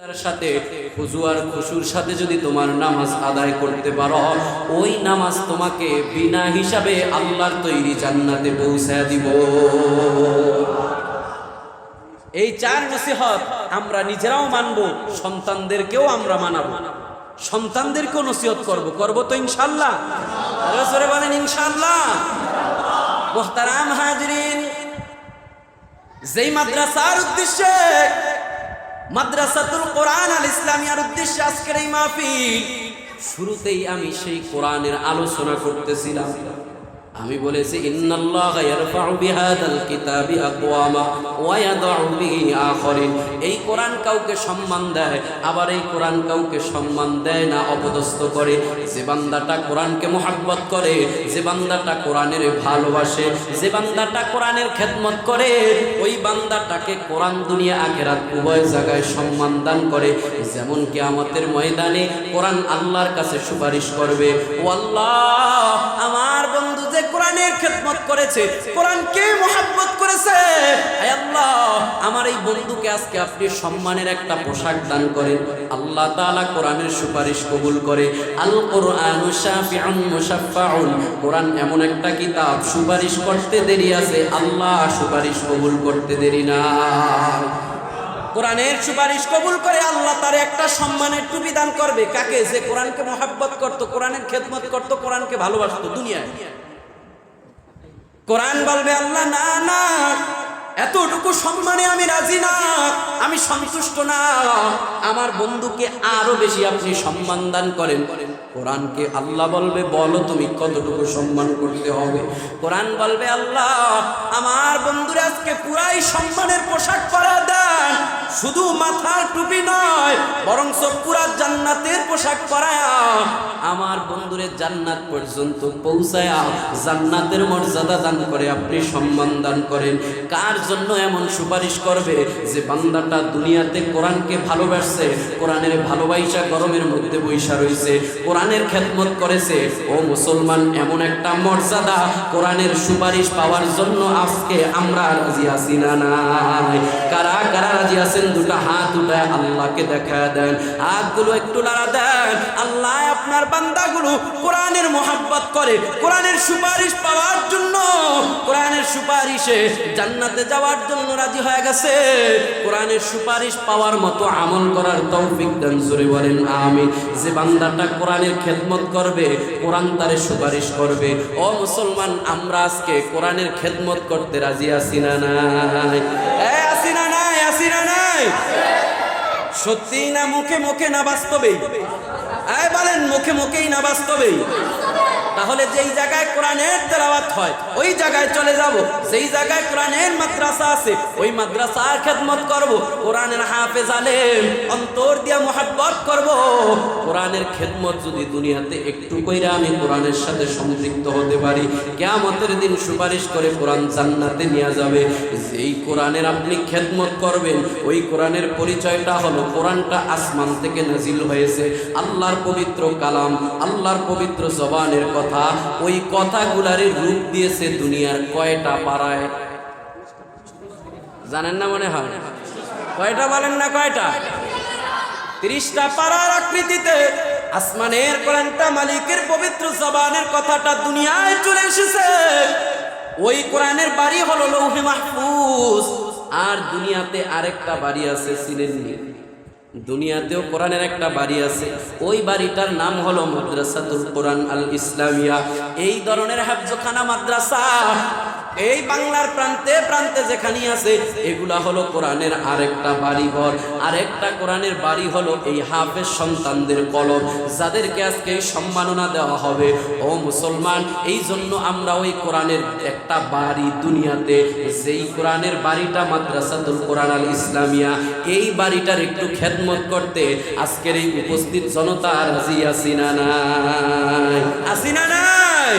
তার সাথে খুজু আর খুশুর সাথে যদি তোমার নামাজ আদায় করতে পারো, ওই নামাজ তোমাকে বিনা হিসাবে আল্লাহর তৈরি জান্নাতে দিব। এই চার নসিহত আমরা নিজেরাও মানব, সন্তানদেরকেও আমরা মানাবো। সন্তানদেরকেও নসিহত করব? করব তো ইনশাল্লাহ। বলেন ইনশাল্লাহ। মোহতারাম হাজরিন, যেই মাদ্রাসার উদ্দেশ্যে মাদ্রাসাতুল কোরআন আল ইসলামিয়ার উদ্দেশ্যে আজকের এই মাহফিল। শুরুতেই আমি সেই কোরআনের আলোচনা করতেছিলাম। আমি বলেছি এই কোরআন কাউকে সম্মান দেয়, আবার এই কোরআন কাউকে সম্মান দেয় না, অপদস্থ করে। যে বান্দাটা কোরআনকে করে, যে বান্দাটা কোরআনের ভালোবাসে, যে বান্দাটা কোরআনের খেদমত করে, ওই বান্দাটাকে কোরআন দুনিয়া আখেরাত উভয় জায়গায় সম্মান দান করে। যেমন কি আমাদের ময়দানে কোরআন আল্লাহর কাছে সুপারিশ করবে ও আল্লাহ আমার বন্ধু যে কোরআনের খেদমত করেছে। কোরআনকে মোহাব্বত করেছে। আল্লাহ, আমার এই বন্ধুকে আজকে আপনি সম্মানের একটা পোশাক দান করেন। আল্লাহ তাআলা কোরআনের সুপারিশ কবুল করে। আল কোরআনু কোরআন এমন একটা কিতাব, সুপারিশ করতে দেরি আছে। আল্লাহ সুপারিশ কবুল করতে দেরি না। কোরআনের সুপারিশ কবুল করে আল্লাহ তার একটা সম্মানের টুপি দান করবে। কাকে? যে কোরআনকে মোহাব্বত করত, কোরআনের খেদমত করত, কোরআনকে ভালোবাসতো দুনিয়ায়। কোরআন বলবে, আল্লাহ, না না, এতটুকু সম্মানে আমি রাজি না, আমি সন্তুষ্ট না। আমার বন্ধুকে আরও বেশি আপনি সম্মান দান করেন। কোরআনকে আল্লাহ বলবে, বলো তুমি কতটুকু সম্মান করতে হবে? কোরআন বলবে, আল্লাহ, আমার বন্ধুরা আজকে পুরাই সম্মানের পোশাক পরা দেন। শুধু মাথার টুপি নয় বরং পুরা জান্নাতের পোশাক পরায়া আমার বন্ধুরে জান্নাত পর্যন্ত পৌঁছায়া জান্নাতের মর্যাদা দান করে, আপনি সম্মান দান করেন। কার জন্য এমন সুপারিশ করবে যে বান্দাটা দুনিয়াতে কোরআনকে ভালোবাসছে, কোরআনের ভালোবাসা গরমের মধ্যে বৈশা রয়েছে কোরআনের খেদমত করেছে? ও মুসলমান, এমন একটা মর্যাদা কোরআনের সুপারিশ পাওয়ার জন্য আজকে আমরা রাজি আছি না নাই? কারা কারা রাজি আছেন, দুটা হাত উঠায় আল্লাহকে দেখা দেন, হাতগুলো একটু লাড়া দেন। আল্লাহ আপনার বান্দাগুলো কোরআনের মোহাব্বত করে, কোরআনের সুপারিশ পাওয়ার জন্য, কোরআনের সুপারিশে জান্নাতে যাওয়ার জন্য রাজি হয়ে গেছে। কোরআনের সুপারিশ পাওয়ার মতো আমল করার তৌফিক দান, জোরে বলেন আমি যে বান্দাটা কোরআনের খেদমত করবে, কোরআন তারে সুপারিশ করবে। ও মুসলমান, আমরা আজকে কোরআনের খেদমত করতে রাজি আছি না নাই? এ আসি না নাই আসি না নাই। সত্যি না মুখে মুখে না বাস্তবেই। আয় বলেন মুখে মুখেই না বাস্তবেই। তাহলে যেই জায়গায় কোরআনের তেলাওয়াত হয়, ওই জায়গায় চলে যাব। যেই জায়গায় কোরআনের মাদ্রাসা আছে, ওই মাদ্রাসার খেদমত করব। কোরআনের হাফেজ আলেম, অন্তর দিয়া মোহাব্বত করব। কোরআনের খেদমত যদি দুনিয়াতে একটু কইরা আমি কোরআনের সাথে সম্পৃক্ত হতে পারি, কেয়ামতের দিন সুপারিশ করে কোরআন জান্নাতে নিয়ে যাবে। যেই কোরআনের আপনি খেদমত করবেন, ওই কোরআনের পরিচয়টা হলো, কোরআনটা আসমান থেকে নাজিল হয়েছে। আল্লাহর পবিত্র কালাম, আল্লাহর পবিত্র জবানের কথা কথা, ওই কথাগুলারে রূপ দিয়েছে দুনিয়ার কয়টা পাড়ায়। জানেন না মনে হয়? কয়টা বলেন না কয়টা? ত্রিশটা পাড়ার আকৃতিতে আসমানের কোরআনটা মালিকের পবিত্র জবানের কথাটা দুনিয়ায় চলে এসেছে। ওই কোরআনের বাড়ি হলো লৌহে মাহফুজ, আর দুনিয়াতে আরেকটা বাড়ি আছে সিলেননি দুনিয়াতেও কোরআনের একটা বাড়ি আছে। ওই বাড়িটার নাম হলো মাদ্রাসাতুল কোরআন আল ইসলামিয়া এই ধরনের হাফজখানা মাদ্রাসা এই বাংলার প্রান্তে প্রান্তে যেখানে আছে, এগুলা হলো কোরআনের আরেকটা বাড়ি ঘর আরেকটা কোরআনের বাড়ি হলো এই হাফেজ সন্তানদের কলম যাদেরকে আজকে এই সম্মাননা দেওয়া হবে, ও মুসলমান এই জন্য আমরা ওই কোরআনের একটা বাড়ি দুনিয়াতে, যেই কোরআনের বাড়িটা মাদ্রাসাতুল কোরআন আল ইসলামিয়া, এই বাড়িটার একটু খেদমত করতে আজকের এই উপস্থিত জনতা রাজি আসিনা নাই। আসিনা নাই?